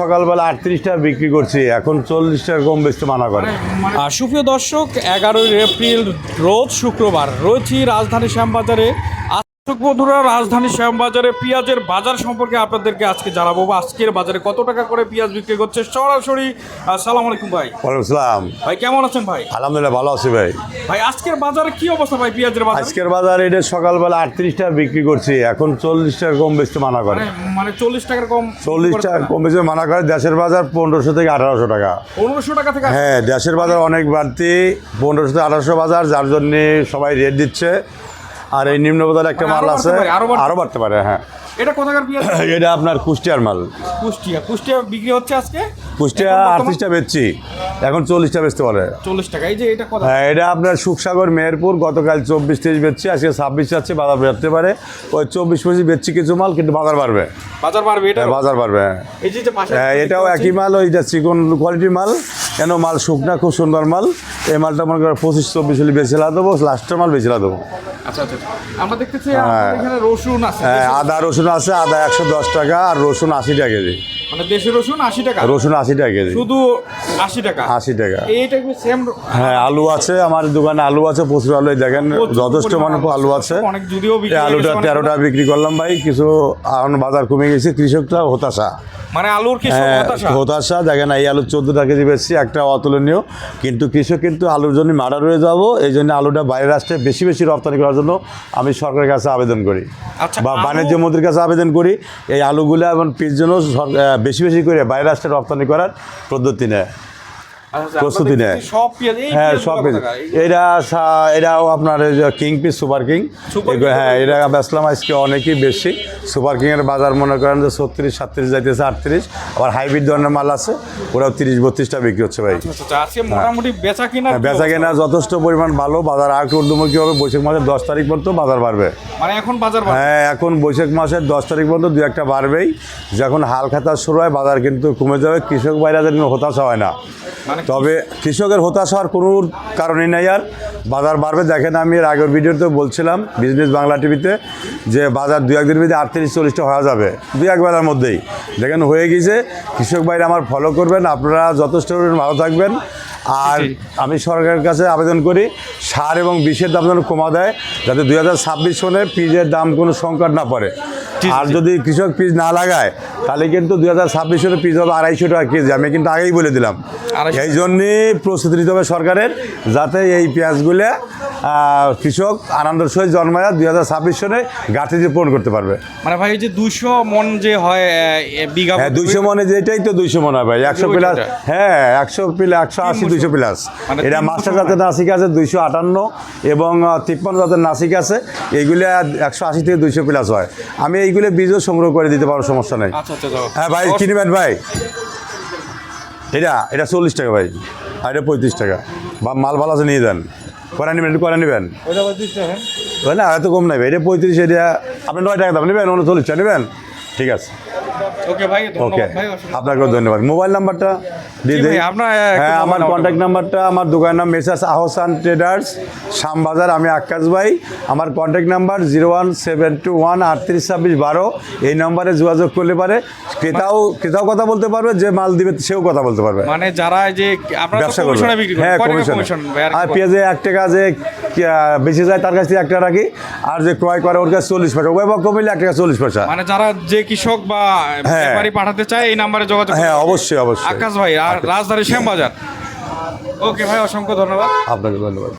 সকালবেলা আটত্রিশ টাকা বিক্রি করছি, এখন চল্লিশটার কম বেশি মানা করে। আর সুপ্রিয় দর্শক, এগারোই এপ্রিল রোজ শুক্রবার রয়েছি রাজধানী শ্যামবাজারে। দর্শক বন্ধুরা রাজধানী শ্যামবাজারে পেঁয়াজের বাজার সম্পর্কে আপনাদেরকে আজকে জানাব বা আজকের বাজারে কত টাকা করে পেঁয়াজ বিক্রি করছে সরাসরি আসসালামু আলাইকুম ভাই। ওয়ালাইকুম আসসালাম ভাই কেমন আছেন ভাই? আলহামদুলিল্লাহ ভালো আছি ভাই। ভাই আজকের বাজারে কি অবস্থা ভাই পেঁয়াজের বাজার? আজকের বাজার এটা সকালবেলা আটত্রিশ টাকা বিক্রি করছি এখন চল্লিশ টাকা কম বেশি মানা করে। মানে মানে চল্লিশ টাকার কম চল্লিশ টাকা কম বেচতে মানা করে দেশের বাজার পনেরোশো থেকে আঠারোশো টাকা। পনেরোশো টাকা থেকে হ্যাঁ দেশের বাজার অনেক বাড়তি পনেরোশো থেকে আঠারোশো বাজার যার জন্যে সবাই রেট দিচ্ছে। আর এই নিম্ন বাজার একটা মানে মাল আছে। বাড়তে আরও বাড়তে- আরও বাড়তে পারে হ্যাঁ। এটা কোথাকার পেঁয়াজ এটা আপনার কুষ্টিয়ার মাল। কুষ্টিয়া। কুষ্টিয়া বিক্রি হচ্ছে আজকে? কুষ্টিয়া আটত্রিশটা বেচছি। এখন চল্লিশটা বেচতে পারে। চল্লিশ টাকা। এই যে এটা কথা হ্যাঁ এটা আপনার সুখসাগর মেহেরপুর গতকাল চব্বিশ তেইশ বেচছি আজকে ছাব্বিশ যাচ্ছে বাজার বাড়তে পারে। ওই চব্বিশ পঁচিশ বেচছি কিছু মাল কিন্তু বাজার বাড়বে। বাজার বাড়বে এটা হ্যাঁ, বাজার বাড়বে। হ্যাঁ। যে যে হ্যাঁ এটাও একই মাল ওইটা চিকন কোয়ালিটির মাল। কেন মাল শুকনা খুব সুন্দর মাল। এই মালটা মনে করো পঁচিশ চব্বিশ হলে বেছিলা দেবো লাস্টের মাল বেছিলা দেবো। আচ্ছা আচ্ছা আমরা দেখতেছি হ্যাঁ। হ্যাঁ আদা রসুন আছে আদা একশো দশ টাকা আর রসুন আশি টাকা কেজি। মানে দেশি রসুন আশি টাকা। রসুন আশি টাকা কেজি। শুধু আশি টাকা। আশি টাকা। এইটা সেম হ্যাঁ আলু আছে আমার দোকানে আলু আছে প্রচুর আলু। দেখেন যথেষ্ট মানে আলু আছে। অনেক যদিও আলুটা তেরোটা বিক্রি করলাম ভাই কিছু এখন বাজার কমে গেছে কৃষকরা হতাশা। মানে আলুর কি হ্যাঁ, হতাশা? হতাশা। দেখেন এই আলু চোদ্দ টাকা কেজি বেশি একটা অতুলনীয়। কিন্তু কৃষক কিন্তু আলুর জন্য মারা রয়ে যাব এই জন্য আলুটা বাইরের রাষ্ট্রে বেশি বেশি রপ্তানি করার জন্য আমি সরকারের কাছে আবেদন করি আচ্ছা, বা বাণিজ্য মন্ত্রীর কাছে আবেদন করি। এই আলুগুলো এবং পিস জন্য বেশি বেশি করে বাইরের রাষ্ট্রে রপ্তানি করার পদ্ধতি নেয়। প্রস্তুতি নেয়। দেখতেছি সব পেঁয়াজ? এই হ্যাঁ সব কত এটা এটাও আপনার কিং পিস সুপার কিং। হ্যাঁ এটা বেচলাম আজকে অনেকই বেশি। সুপার কিংয়ের বাজার মনে করেন যে ছত্রিশ সাতত্রিশ যাইতেছে আটত্রিশ। আবার হাইব্রিড ধরনের মাল আছে ওরাও তিরিশ বত্রিশটা বিক্রি হচ্ছে ভাই। আচ্ছা, আচ্ছা, মোটামুটি বেচা কিনা হ্যাঁ, বেচা কেনা যথেষ্ট পরিমাণ ভালো। বাজার আর একটু ঊর্ধ্বমুখী হবে বৈশাখ মাসের দশ তারিখ পর্যন্ত বাজার বাড়বে। মানে এখন বাজার হ্যাঁ এখন বৈশাখ মাসের দশ তারিখ পর্যন্ত দু একটা বাড়বেই। যখন হাল খাতা শুরু হয় বাজার কিন্তু কমে যাবে। কৃষক বাইরে যেন হতাশা হয় না। মানে তবে কৃষকের হতাশা হওয়ার কোনো কারণই নাই আর। বাজার বাড়বে দেখেন আমি এর আগের ভিডিওতে বলছিলাম বিজনেস বাংলা টিভিতে যে বাজার দু একদিনের মধ্যে আটত্রিশ চল্লিশটা হওয়া যাবে দু এক বেলার মধ্যেই। দেখেন হয়ে গেছে কৃষক বাইরে আমার ফলো করবেন আপনারা যথেষ্ট পরিমাণে ভালো থাকবেন। আর আমি সরকারের কাছে আবেদন করি সার এবং বিষের দাম যেন কমা দেয় যাতে দুই হাজার ছাব্বিশ সনে পিজের দাম কোনো সংকট না পড়ে। আর যদি কৃষক পিস না লাগায় তাহলে কিন্তু দুই হাজার ছাব্বিশের পিস হবে আড়াইশো টাকা কেজি আমি কিন্তু আগেই বলে দিলাম। এই জন্যে প্রস্তুতি নিতে হবে সরকারের যাতে এই পেঁয়াজগুলো কৃষক আনন্দের সহিত জন্মায় দুই হাজার ছাব্বিশ সনে দিয়ে পূরণ করতে পারবে। মানে ভাই যে দুইশো মন যে হয় বিঘা হ্যাঁ দুইশো মনে যেটাই তো দুইশো মনে হয় ভাই। একশো প্লাস হ্যাঁ একশো প্লাস একশো আশি দুইশো প্লাস মানে এটা মাস্টার জাতের নাসিক আছে দুইশো আটান্ন এবং তিপ্পান্ন জাতের নাসিক আছে। এইগুলো একশো আশি থেকে দুইশো প্লাস হয়। আমি এইগুলো বীজও সংগ্রহ করে দিতে পারব সমস্যা নেই। আচ্ছা আচ্ছা। হ্যাঁ ভাই কি নেবেন ভাই। এটা এটা চল্লিশ টাকা ভাই। আর এটা পঁয়ত্রিশ টাকা। বা মাল ভালো আছে নিয়ে যান। করা নেবেন করা নেবেন? হ্যাঁ? না এত কম নেবে এটা পঁয়ত্রিশ এটা আপনি নয় টাকা দাম নেবেন উনচল্লিশ টাকা নেবেন। ঠিক আছে। ওকে ভাই ওকে আপনাকেও ধন্যবাদ। মোবাইল নাম্বারটা দিয়ে দিই। একটু হ্যাঁ আমার কন্ট্যাক্ট নাম্বারটা আমার দোকানের নাম মেসার্স আহসান ট্রেডার্স শ্যামবাজার আমি আকাশ ভাই। আমার contact number zero one seven two one আটত্রিশ ছাব্বিশ বারো এই নম্বরে যোগাযোগ করলে পারে। ক্রেতাও ক্রেতাও কথা বলতে পারবে যে মাল দিবে সেও কথা বলতে পারবে। মানে যারা যে ব্যবসা করবে। হ্যাঁ কমিশন আর পেঁয়াজে এক টাকা যে বেশি যায় তার কাছ থেকে এক টাকা রাখি। আর যে ক্রয় করে ওর কাছে চল্লিশ পয়সা। উভয় পক্ষ মিলে এক টাকা চল্লিশ পয়সা। মানে যারা যে কৃষক বা। ব্যাপারী পাঠাতে চায় এই নাম্বারে যোগাযোগ হ্যাঁ অবশ্যই অবশ্যই। আকাশ ভাই আর রাজধানী শ্যামবাজার। ওকে ভাই অসংখ্য ধন্যবাদ। আপনাকে ধন্যবাদ।